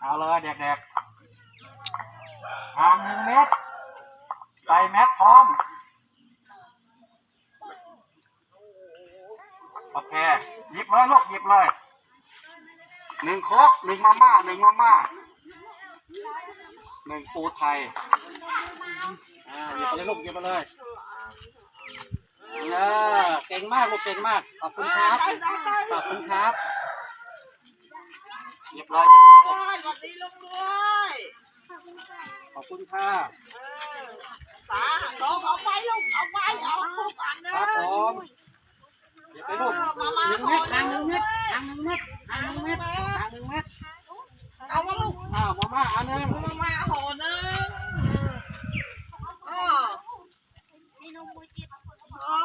เอาเลยเด็กๆห่างหนึ่งเมตรใส่แมสพร้อม โอเค หยิบเลยลูกหยิบเลย หนึ่งโคกหนึ่งมาม่าหนึ่งมาม่าหนึ่งปูไทยอ่าหยิบไปเลยลูกหยิบไปเลยเออเก่งมากลูกเก่งมาก ขอบคุณครับ ขอบคุณครับ บเลยหยิบเลยลูกสวัสดีลุงด้วยขอบคุณค่ะสาน้องเอาไปลูกเอาไปเอาทุกอันนะครับผมหยิบไปลูกมามาหนึ่งขเม็อดห่างหนึ่งเม็ดห่างหนึ่งเม็ดห่างหนึ่งเม็ดห่างหนึ่งเม็ดเอามาลูกอ้าวมาม่าอันหนึง มามาโหนึงอ๋ออ๋อ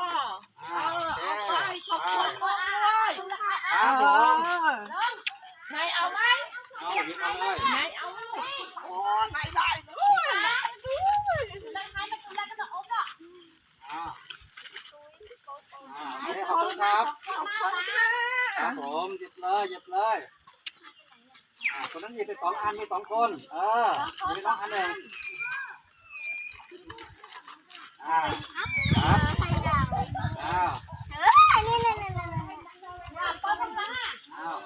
เอาเอาไปขอบคุณด้วย ครับผม นายเอาไหม เอาหยิบเอาเลย นายเอาไหมโอ้นายได้ด้วยด้วย อ่าอ่าโอเคขอบคุณครับขอบคุณค่ะครับผมหยิบเลยหยิบเลยอ่าคนนั้นหยิบไปสองอันมีสองคน เออหยิบไปสองอันหนึ่งอ่าครับอ้าวอ้าว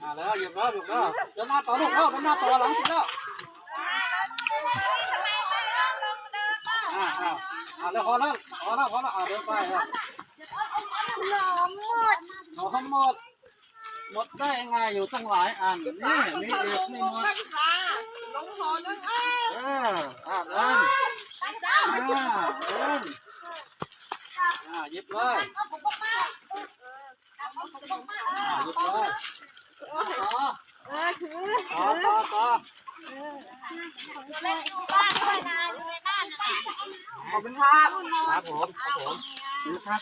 อ่าแล้วหยิ บแล้วหยิบแล้วเดินหน้าต่อลูกเร็วเดินหน้าต่อหลังสิแล้วอ่าอ่าอ่าแล้วพอแล้วพอแล้วพอแล้วอ่าเดินไปอะหนูทั้งหมด หมดได้ยังไงอยู่ตั้งหลายอันนี่มีเอีกไม่หมดลงหอนึงเอ้ยเอออ่าเดินอ่าเดินอ่าหยิบเลยอ่าหยิบเลยต่อ เออถือ ต่อต่อต่อข อบคุณครับ ครับผม ครับผมดูครับ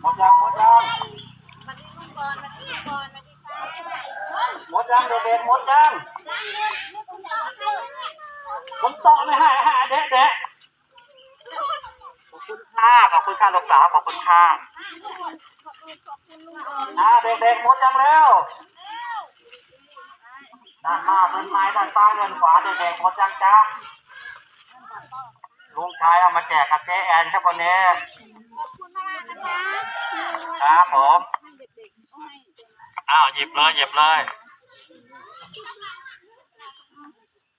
หมดยังหมดยังหมดยังเด็กหมดยังผมต่อไม่ให้ให้เด็กเด็กขอบคุณค่ะขอบคุณค่ะลูกสาวขอบคุณค่ะอ่าเด็กๆหมดยังแล้ว ด้านหน้าเดินไม้ด้านซ้ายเดินขวาเด็กๆหมดยังจ้าลุงชายเอามาแจกกับเจ๊แอนครับวันนี้ครับผมอ้าวหยิบเลยหยิบเลย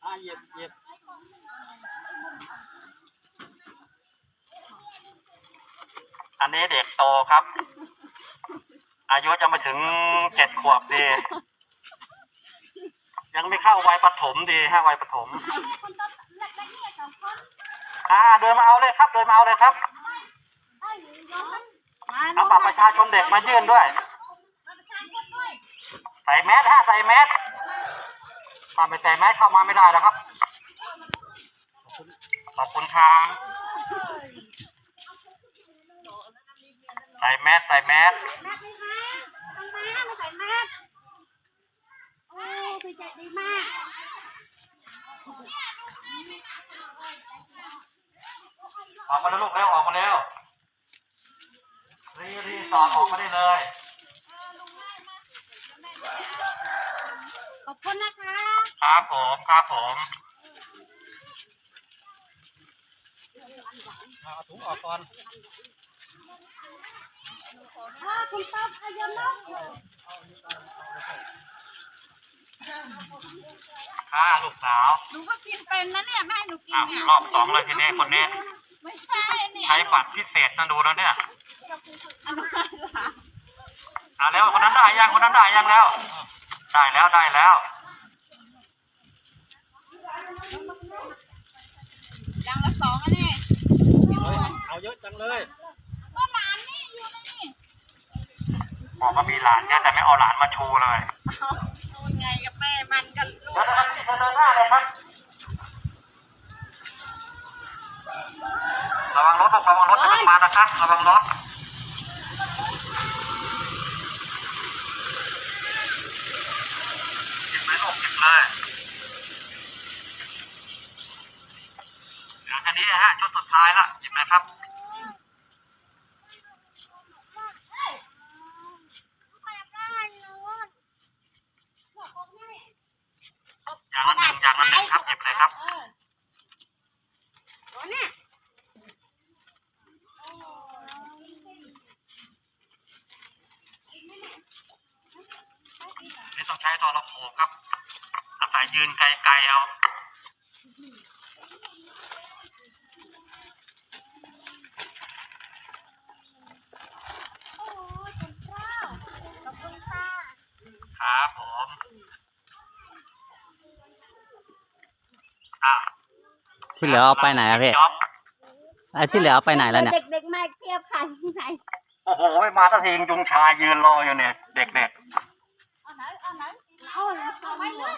อ่าหยิบหยิบอันนี้เด็กโตครับ อายุจะมาถึงเจ็ดขวบดี ยังไม่เข้าวัยปฐมดีฮะวัยปฐมอ่าเดินมาเอาเลยครับ เดินมาเอาเลยครับเอาบัตรประชาชนเด็กมายื่นด้วยใส่แมสฮะใส่แมสถ้าไม่ใส่แมสเข้ามาไม่ได้แล้วครับ ขอบคุณครับใส่แมสใส่แมส ดีมากออกมาแล้วลูกเร็วออกมาเร็วรีรีสอดออกมาได้เลยขอบคุณนะคะครับผมครับผมเอาถุงออกก่อนคุณต๊อบอายุน้อง ค่าลูกสาวหนูก็กินเป็นนะเนี่ยแม่หนูกินอ้าวเนี่ยรอบสองเลยทีนี้คนนี้ ไม่ใช่เนี่ยใช้บัตรพิเศษนะดูแล้วเนี่ยอนุบาลหลานอ่าแล้วคนนั้นได้ยังคนนั้นได้ยังแล้ว ได้แล้วได้แล้วอย่างละสองอันนี้เอาเยอะจังเลยก็หลานนี่อยู่ในนี่บอกว่ามีหลานเนี่ยแต่ไม่เอาหลานมาโชว์เลย นะคบระลังรถเก็บไว้หกเก็บเลยเดี๋ยวแค่นี้นะฮะชุดสุดท้ายละหยิบไปครับ ต้องใช้ตอระโขงครับอาศัยยืนไกลๆเอาครับผมอะที่เหลือเอาไปไหนอะพี่จ๊อบไอ้ที่เหลือเอาไปไหนแล้วเนี่ย เด็กๆมาเทียบกันไหน โอ้โหไม่มาสักทียุงชายยืนรออยู่เนี่ย เด็กเอาไหนเอาไหน เอาเอาไว้เลย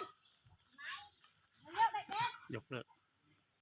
ยกเลิก